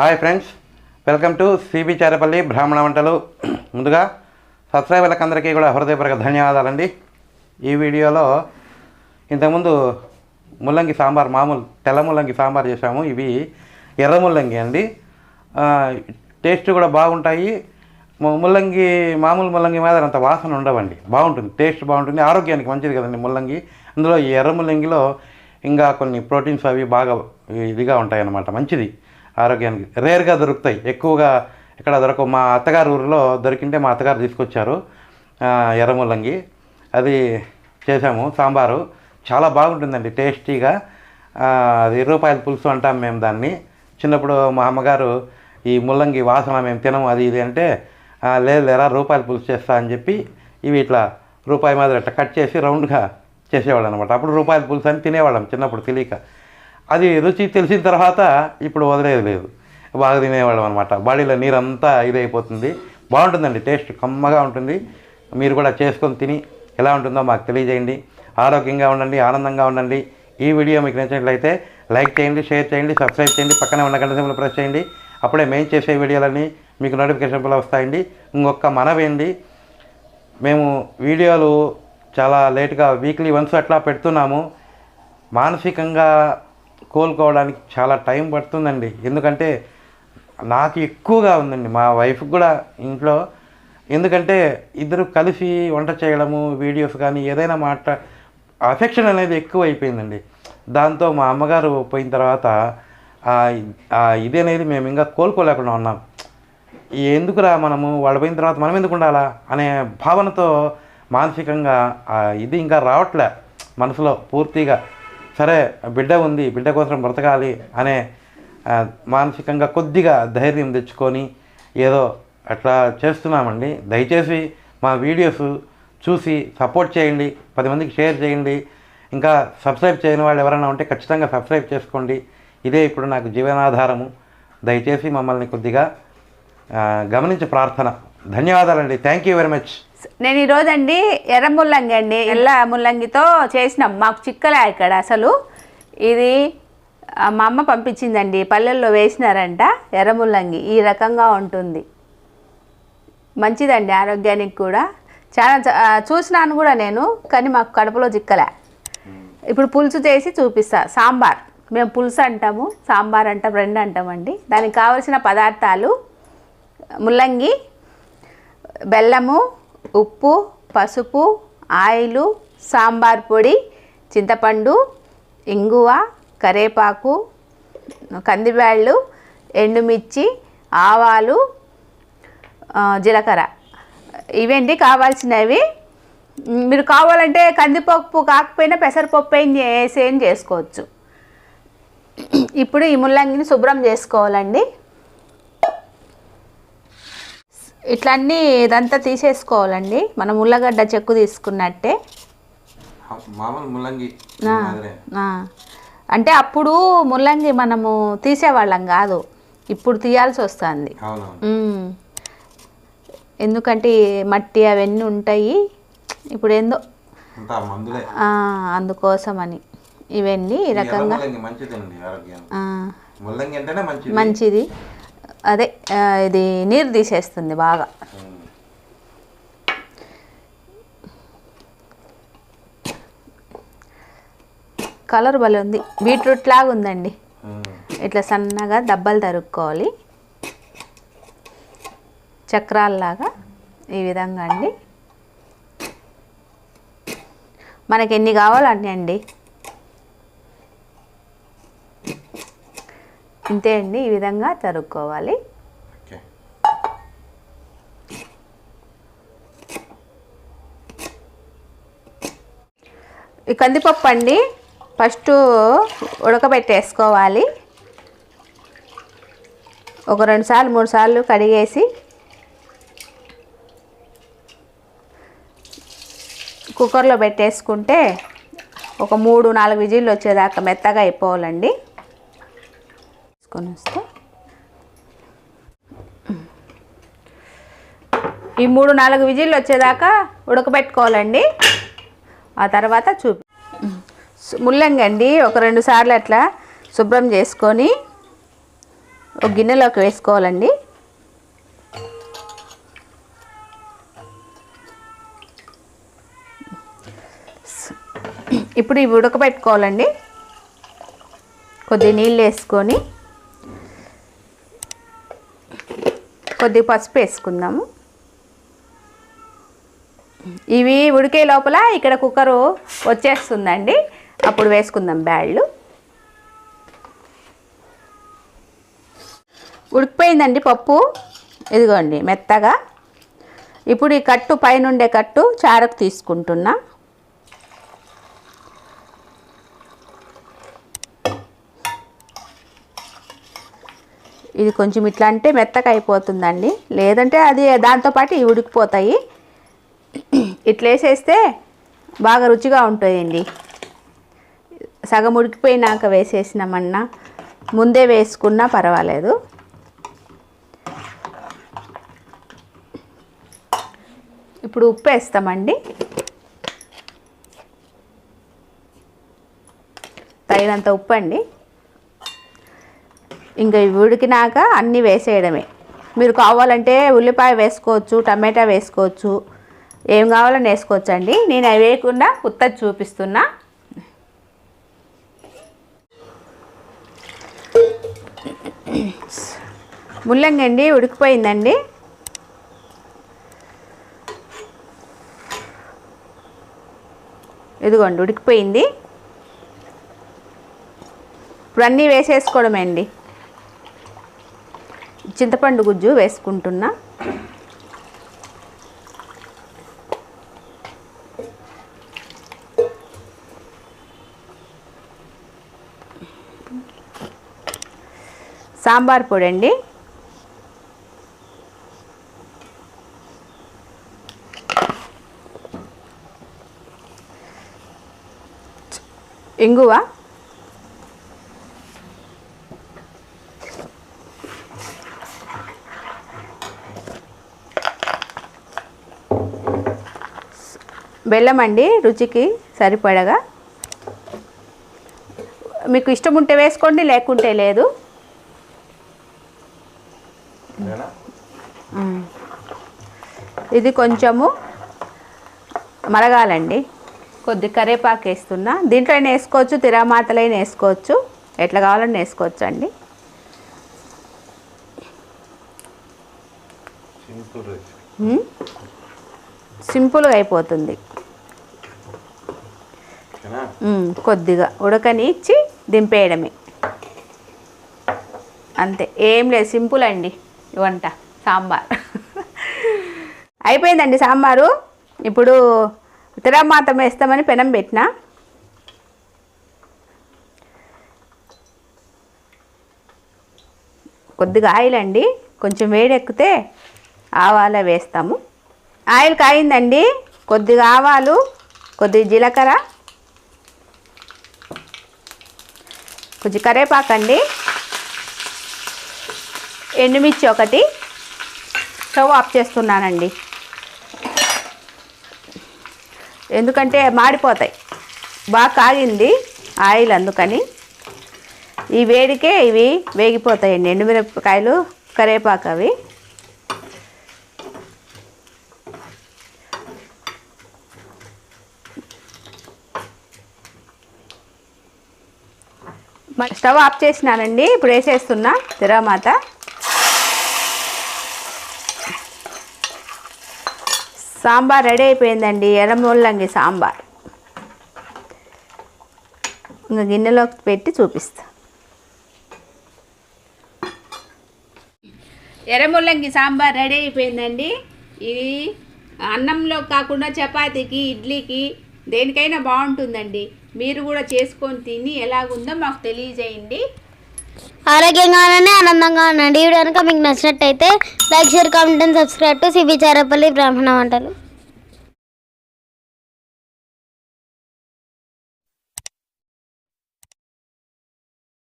Hi friends welcome to CB Charapalli బ్రాహ్మణ వంటలు ముందుగా సబ్స్క్రైబర్లకు అందరికీ కూడా హృదయపూర్వక ధన్యవాదాలండి. ఈ వీడియోలో ఇంతకుముందు ముల్లంగి సాంబార్ మామూలు తెల్ల ముల్లంగి సాంబార్ చేసాము ఇవి ఎర్ర ముల్లంగి అండి. టేస్ట్ కూడా బాగుంటాయి. ముల్లంగి మామూలు ముల్లంగి మీద అంత వాసన ఉండవండి. బాగుంటుంది టేస్ట్ బాగుంటుంది. ఆరోగ్యానికి మంచిది కదండి ముల్లంగి. అందులో ఈ ఎర్ర ముల్లంగిలో ఇంకా కొన్ని ప్రోటీన్స్ అవి బాగా ఇదిగా ఉంటాయి అన్నమాట మంచిది. ఆరోగ్యానికి రేర్గా దొరుకుతాయి. ఎక్కువగా ఇక్కడ దొరకవు. మా అత్తగారు ఊరిలో దొరికింటే మా అత్తగారు తీసుకొచ్చారు. ఎర్రముల్లంగి ఎర్ర ముల్లంగి అది చేసాము సాంబారు. చాలా బాగుంటుందండి. టేస్టీగా. అది రూపాయల పులుసు అంటాం మేము దాన్ని. చిన్నప్పుడు మా అమ్మగారు ఈ ముల్లంగి వాసన మేము తినము అది ఇది అంటే లేదు లేరా రూపాయల పులుసు చేస్తా అని చెప్పి ఇవి ఇట్లా రూపాయి మాదిరి ఇట్లా కట్ చేసి రౌండ్గా చేసేవాళ్ళు అనమాట అప్పుడు రూపాయల పులుసు అని తినేవాళ్ళం చిన్నప్పుడు తెలియక. అది రుచి తెలిసిన తర్వాత ఇప్పుడు వదిలేదు లేదు. బాగా తినేవాళ్ళం అనమాట బాడీలో నీరంతా ఇదైపోతుంది. బాగుంటుందండి టేస్ట్ కమ్మగా ఉంటుంది. మీరు కూడా చేసుకొని తిని ఎలా ఉంటుందో మాకు తెలియజేయండి. ఆరోగ్యంగా ఉండండి ఆనందంగా ఉండండి. ఈ వీడియో మీకు నచ్చినట్లయితే లైక్ చేయండి షేర్ చేయండి సబ్స్క్రైబ్ చేయండి పక్కనే ఉన్న గంట సింబల్ ప్రెస్ చేయండి. అప్పుడే మేము చేసే వీడియోలన్నీ మీకు నోటిఫికేషన్ కూడా వస్తాయండి. ఇంకొక మనవేండి మేము వీడియోలు చాలా లేట్గా వీక్లీ వన్స్ అట్లా పెడుతున్నాము. మానసికంగా కోలుకోవడానికి చాలా టైం పడుతుందండి. ఎందుకంటే నాకు ఎక్కువగా ఉందండి. మా వైఫ్ కూడా ఇంట్లో. ఎందుకంటే ఇద్దరు కలిసి వంట చేయడము వీడియోస్ కానీ ఏదైనా మాట అఫెక్షన్ అనేది ఎక్కువ అయిపోయిందండి దాంతో మా అమ్మగారు పోయిన తర్వాత ఇది అనేది మేము ఇంకా కోలుకోలేకుండా ఉన్నాం. ఎందుకురా మనము? వాళ్ళు పోయిన తర్వాత మనం ఎందుకు ఉండాలా? అనే భావనతో మానసికంగా ఇది ఇంకా రావట్లే మనసులో పూర్తిగా. సరే బిడ్డ ఉంది బిడ్డ కోసం బ్రతకాలి అనే మానసికంగా కొద్దిగా ధైర్యం తెచ్చుకొని ఏదో అట్లా చేస్తున్నామండి. దయచేసి మా వీడియోస్ చూసి సపోర్ట్ చేయండి పది మందికి షేర్ చేయండి. ఇంకా సబ్స్క్రైబ్ చేయని వాళ్ళు ఎవరైనా ఉంటే ఖచ్చితంగా సబ్స్క్రైబ్ చేసుకోండి. ఇదే ఇప్పుడు నాకు జీవనాధారము. దయచేసి మమ్మల్ని కొద్దిగా ఆ, గమనించి ప్రార్థన. ధన్యవాదాలండి. థ్యాంక్ యూ వెరీ మచ్ నేను ఈరోజు అండి ఎర్ర ముల్లంగి అండి ఎల్ల ముల్లంగితో చేసినాం. మాకు చిక్కలే ఇక్కడ అసలు. ఇది మా అమ్మ పంపించిందండి. పల్లెల్లో వేసినారంట ఎర్ర ముల్లంగి. ఈ రకంగా ఉంటుంది. మంచిదండి ఆరోగ్యానికి కూడా. చాలా చూసినాను కూడా నేను కానీ మాకు కడుపులో చిక్కలే. ఇప్పుడు పులుసు చేసి చూపిస్తా. సాంబార్. మేము పులుసు అంటాము సాంబార్ అంటాం రెండు అంటామండి దానికి కావలసిన పదార్థాలు ముల్లంగి బెల్లము ఉప్పు పసుపు ఆయిలు సాంబార్ పొడి చింతపండు ఇంగువ కరేపాకు కందిబ్యాళ్ళు ఎండుమిర్చి ఆవాలు జీలకర్ర. ఇవండి కావాల్సినవి? మీరు కావాలంటే కందిపప్పు కాకపోయినా పెసరపప్పు ఏం చేసి ఏం చేసుకోవచ్చు. ఇప్పుడు ఈ ముల్లంగిని శుభ్రం చేసుకోవాలండి. ఇట్లా అన్నీ ఇదంతా తీసేసుకోవాలండి. మనం ఉల్లగడ్డ చెక్కు తీసుకున్నట్టే. అంటే అప్పుడు ముల్లంగి మనము తీసేవాళ్ళం కాదు. ఇప్పుడు తీయాల్సి వస్తుంది. ఎందుకంటే మట్టి అవన్నీ ఉంటాయి. ఇప్పుడు ఏందో ఆ, అందుకోసమని. ఇవన్నీ ఈ రకంగా మంచిది. అదే ఇది నీరు తీసేస్తుంది బాగా. కలర్ భలే ఉంది. బీట్రూట్ లాగా ఉందండి. ఇట్లా సన్నగా దబ్బలు తరుక్కోవాలి. చక్రాల్లాగా ఈ విధంగా అండి. మనకి ఎన్ని కావాలండి అండి. ఇంతే అండి ఈ విధంగా తరుక్కోవాలి. ఈ కందిపప్పు అండి ఫస్ట్ ఉడకబెట్టేసుకోవాలి. ఒక రెండు సార్లు మూడు సార్లు కడిగేసి కుక్కర్లో పెట్టేసుకుంటే ఒక మూడు నాలుగు విజిల్లు వచ్చేదాకా మెత్తగా అయిపోవాలండి. తీసుకొని వస్తే ఈ మూడు నాలుగు విజిల్లు వచ్చేదాకా ఉడకబెట్టుకోవాలండి. ఆ తర్వాత చూపి ముల్లంగి అండి ఒక రెండు సార్లు అట్లా శుభ్రం చేసుకొని ఒక గిన్నెలోకి వేసుకోవాలండి. ఇప్పుడు ఇవి ఉడకబెట్టుకోవాలండి. కొద్ది నీళ్ళు వేసుకొని కొద్ది పసుపు వేసుకుందాము. ఇవి ఉడికే లోపల ఇక్కడ కుక్కరు వచ్చేస్తుందండి. అప్పుడు వేసుకుందాం బ్యాళ్ళు. ఉడికిపోయిందండి పప్పు. ఇదిగోండి మెత్తగా. ఇప్పుడు ఈ కట్టు పైనుండే కట్టు చారకు తీసుకుంటున్నా. ఇది కొంచెం ఇట్లా అంటే మెత్తగా అయిపోతుందండి. లేదంటే అది దాంతోపాటు ఇవి ఉడికిపోతాయి. ఇట్లా వేసేస్తే బాగా రుచిగా ఉంటుందండి. సగం ఉడికిపోయినాక వేసేసినామన్నా ముందే వేసుకున్నా పర్వాలేదు. ఇప్పుడు ఉప్పు వేస్తామండి. తగినంత ఉప్పు అండి. ఇంకా ఉడికినాక అన్నీ వేసేయడమే. మీరు కావాలంటే ఉల్లిపాయ వేసుకోవచ్చు టమాటా వేసుకోవచ్చు ఏం కావాలని వేసుకోవచ్చు అండి నేను అవి వేయకుండా ఉత్తది చూపిస్తున్నా. ముల్లంగి అండి ఉడికిపోయిందండి. ఇదిగోండి ఉడికిపోయింది. ఇప్పుడు అన్నీ వేసేసుకోవడమే అండి చింతపండు గుజ్జు వేసుకుంటున్నా. సాంబార్ పొడి అండి ఇంగువ. బెల్లం అండి రుచికి సరిపడగా. మీకు ఇష్టం ఉంటే వేసుకోండి లేకుంటే లేదు. ఇది కొంచెము మరగాలండి. కొద్ది కరేపాకు వేస్తున్నా. దీంట్లో అయినా వేసుకోవచ్చు తిరామాతలైనా వేసుకోవచ్చు. ఎట్లా కావాలని వేసుకోవచ్చు అండి. సింపుల్. సింపుల్గా అయిపోతుంది. కొద్దిగా ఉడకని ఇచ్చి దింపేయడమే. అంతే ఏం లేదు సింపుల్ అండి వంట సాంబార్. అయిపోయిందండి సాంబారు. ఇప్పుడు తిరమాతం వేస్తామని పెనం పెట్టిన. కొద్దిగా ఆయిల్ అండి కొంచెం వేడెక్కితే ఆవాల వేస్తాము. ఆయిల్ కాయిందండి. కొద్దిగా ఆవాలు కొద్దిగా జీలకర్ర కొంచెం కరేపాకండి ఎండుమిర్చి ఒకటి స్టవ్ ఆఫ్ చేస్తున్నానండి. ఎందుకంటే మాడిపోతాయి. బాగా కాగింది ఆయిల్ అందుకని. ఈ వేడికే ఇవి వేగిపోతాయండి. ఎండుమిరపకాయలు కరేపాకు అవి. స్టవ్ ఆఫ్ చేసినానండి. ఇప్పుడు వేసేస్తున్నా. తిరామాత సాంబార్ రెడీ అయిపోయిందండి. ఎర్రముల్లంగి సాంబార్. ఇంకా గిన్నెలోకి పెట్టి చూపిస్తా. ఎర్రముల్లంగి సాంబార్ రెడీ అయిపోయిందండి. ఇది అన్నంలో కాకుండా చపాతీకి ఇడ్లీకి దేనికైనా బాగుంటుందండి. మీరు కూడా చేసుకొని తిని ఎలాగుందో మాకు తెలియజేయండి. ఆరోగ్యంగా ఉండండి ఆనందంగా ఉండండి. ఈ వీడియో కనుక మీకు నచ్చినట్టయితే like share comment and subscribe to CB Charapalli బ్రాహ్మణ వంటలు.